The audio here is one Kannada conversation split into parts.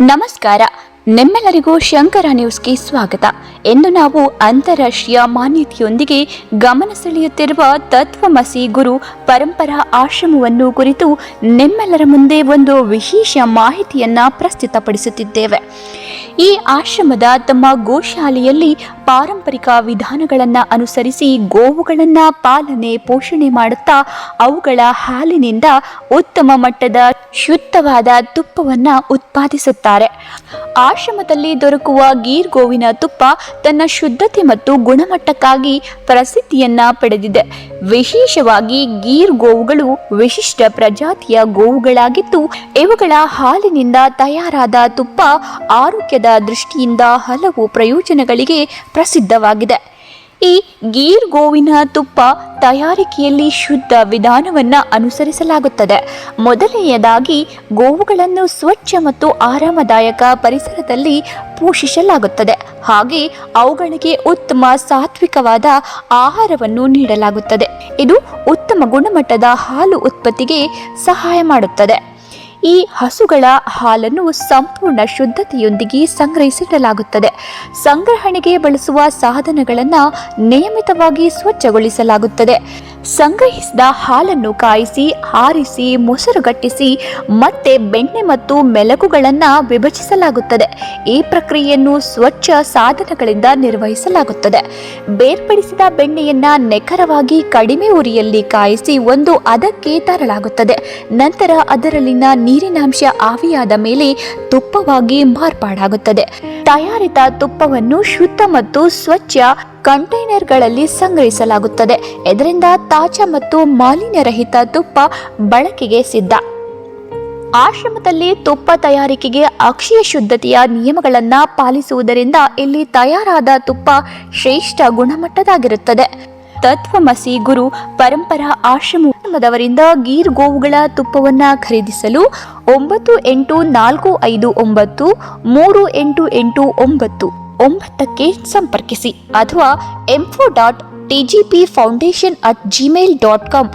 ನಮಸ್ಕಾರ. ನಿಮ್ಮೆಲ್ಲರಿಗೂ ಶಂಕರ ನ್ಯೂಸ್ಗೆ ಸ್ವಾಗತ. ಎಂದು ನಾವು ಅಂತಾರಾಷ್ಟ್ರೀಯ ಮಾನ್ಯತೆಯೊಂದಿಗೆ ಗಮನ ಸೆಳೆಯುತ್ತಿರುವ ತತ್ವಮಸಿ ಗುರು ಪರಂಪರಾ ಆಶ್ರಮವನ್ನು ಕುರಿತು ನಿಮ್ಮೆಲ್ಲರ ಮುಂದೆ ಒಂದು ವಿಶೇಷ ಮಾಹಿತಿಯನ್ನು ಪ್ರಸ್ತುತಪಡಿಸುತ್ತಿದ್ದೇವೆ. ಈ ಆಶ್ರಮದ ತಮ್ಮ ಗೋಶಾಲೆಯಲ್ಲಿ ಪಾರಂಪರಿಕ ವಿಧಾನಗಳನ್ನು ಅನುಸರಿಸಿ ಗೋವುಗಳನ್ನು ಪಾಲನೆ ಪೋಷಣೆ ಮಾಡುತ್ತಾ ಅವುಗಳ ಹಾಲಿನಿಂದ ಉತ್ತಮ ಮಟ್ಟದ ಶುದ್ಧವಾದ ತುಪ್ಪವನ್ನು ಉತ್ಪಾದಿಸುತ್ತಾರೆ. ಆಶ್ರಮದಲ್ಲಿ ದೊರಕುವ ಗೀರ್ ಗೋವಿನ ತುಪ್ಪ ತನ್ನ ಶುದ್ಧತೆ ಮತ್ತು ಗುಣಮಟ್ಟಕ್ಕಾಗಿ ಪ್ರಸಿದ್ಧಿಯನ್ನ ಪಡೆದಿದೆ. ವಿಶೇಷವಾಗಿ ಗೀರ್ ಗೋವುಗಳು ವಿಶಿಷ್ಟ ಪ್ರಜಾತಿಯ ಗೋವುಗಳಾಗಿದ್ದು, ಇವುಗಳ ಹಾಲಿನಿಂದ ತಯಾರಾದ ತುಪ್ಪ ಆರೋಗ್ಯದ ದೃಷ್ಟಿಯಿಂದ ಹಲವು ಪ್ರಯೋಜನಗಳಿಗೆ ಪ್ರಸಿದ್ಧವಾಗಿದೆ. ಈ ಗೀರ್ ಗೋವಿನ ತುಪ್ಪ ತಯಾರಿಕೆಯಲ್ಲಿ ಶುದ್ಧ ವಿಧಾನವನ್ನು ಅನುಸರಿಸಲಾಗುತ್ತದೆ. ಮೊದಲನೆಯದಾಗಿ ಗೋವುಗಳನ್ನು ಸ್ವಚ್ಛ ಮತ್ತು ಆರಾಮದಾಯಕ ಪರಿಸರದಲ್ಲಿ ಪೋಷಿಸಲಾಗುತ್ತದೆ. ಹಾಗೆ ಅವುಗಳಿಗೆ ಉತ್ತಮ ಸಾತ್ವಿಕವಾದ ಆಹಾರವನ್ನು ನೀಡಲಾಗುತ್ತದೆ. ಇದು ಉತ್ತಮ ಗುಣಮಟ್ಟದ ಹಾಲು ಉತ್ಪತ್ತಿಗೆ ಸಹಾಯ ಮಾಡುತ್ತದೆ. ಈ ಹಸುಗಳ ಹಾಲನ್ನು ಸಂಪೂರ್ಣ ಶುದ್ಧತೆಯೊಂದಿಗೆ ಸಂಗ್ರಹಿಸಿಡಲಾಗುತ್ತದೆ. ಸಂಗ್ರಹಣೆಗೆ ಬಳಸುವ ಸಾಧನಗಳನ್ನು ನಿಯಮಿತವಾಗಿ ಸ್ವಚ್ಛಗೊಳಿಸಲಾಗುತ್ತದೆ. ಸಂಗ್ರಹಿಸಿದ ಹಾಲನ್ನು ಕಾಯಿಸಿ, ಆರಿಸಿ, ಮೊಸರುಗಟ್ಟಿಸಿ, ಮತ್ತೆ ಬೆಣ್ಣೆ ಮತ್ತು ಮೆಲಕುಗಳನ್ನು ವಿಭಜಿಸಲಾಗುತ್ತದೆ. ಈ ಪ್ರಕ್ರಿಯೆಯನ್ನು ಸ್ವಚ್ಛ ಸಾಧನಗಳಿಂದ ನಿರ್ವಹಿಸಲಾಗುತ್ತದೆ. ಬೇರ್ಪಡಿಸಿದ ಬೆಣ್ಣೆಯನ್ನು ನಿಖರವಾಗಿ ಕಡಿಮೆ ಉರಿಯಲ್ಲಿ ಕಾಯಿಸಿ ಒಂದು ಅದಕ್ಕೆ ತರಲಾಗುತ್ತದೆ. ನಂತರ ಅದರಲ್ಲಿನ ನೀರಿನಾಂಶ ಆವಿಯಾದ ಮೇಲೆ ತುಪ್ಪವಾಗಿ ಮಾರ್ಪಾಡಾಗುತ್ತದೆ. ತಯಾರಿತ ತುಪ್ಪವನ್ನು ಶುದ್ಧ ಮತ್ತು ಸ್ವಚ್ಛ ಕಂಟೈನರ್ಗಳಲ್ಲಿ ಸಂಗ್ರಹಿಸಲಾಗುತ್ತದೆ. ಇದರಿಂದ ತಾಜಾ ಮತ್ತು ಮಾಲಿನ್ಯರಹಿತ ತುಪ್ಪ ಬಳಕೆಗೆ ಸಿದ್ಧ. ಆಶ್ರಮದಲ್ಲಿ ತುಪ್ಪ ತಯಾರಿಕೆಗೆ ಅಕ್ಷಯ ಶುದ್ಧತೆಯ ನಿಯಮಗಳನ್ನು ಪಾಲಿಸುವುದರಿಂದ ಇಲ್ಲಿ ತಯಾರಾದ ತುಪ್ಪ ಶ್ರೇಷ್ಠ ಗುಣಮಟ್ಟದಾಗಿರುತ್ತದೆ. ತತ್ವಮಸಿ ಗುರು ಪರಂಪರಾ ಆಶ್ರಮದವರಿಂದ ಗೀರ್ ಗೋವುಗಳ ತುಪ್ಪವನ್ನ ಖರೀದಿಸಲು ಒಂಬತ್ತು ಎಂಟು ನಾಲ್ಕು ಐದು ಒಂಬತ್ತು, ಮೂರು ಎಂಟು ಎಂಟು ಒಂಬತ್ತು ಒಂಬತ್ತಕ್ಕೆ ಸಂಪರ್ಕಿಸಿ ಅಥವಾ info dot TGP foundation at Gmail dot com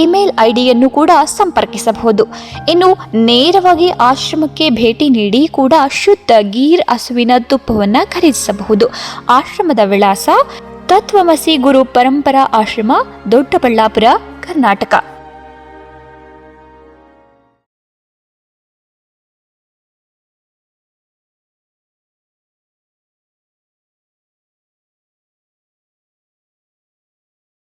email ಐಡಿಯನ್ನು ಕೂಡ ಸಂಪರ್ಕಿಸಬಹುದು. ಇನ್ನು ನೇರವಾಗಿ ಆಶ್ರಮಕ್ಕೆ ಭೇಟಿ ನೀಡಿ ಕೂಡ ಶುದ್ಧ ಗೀರ್ ಹಸುವಿನ ತುಪ್ಪವನ್ನು ಖರೀದಿಸಬಹುದು. ಆಶ್ರಮದ ವಿಳಾಸ ತತ್ವಮಸಿ ಗುರು ಪರಂಪರಾ ಆಶ್ರಮ ದೊಡ್ಡಬಳ್ಳಾಪುರ ಕರ್ನಾಟಕ.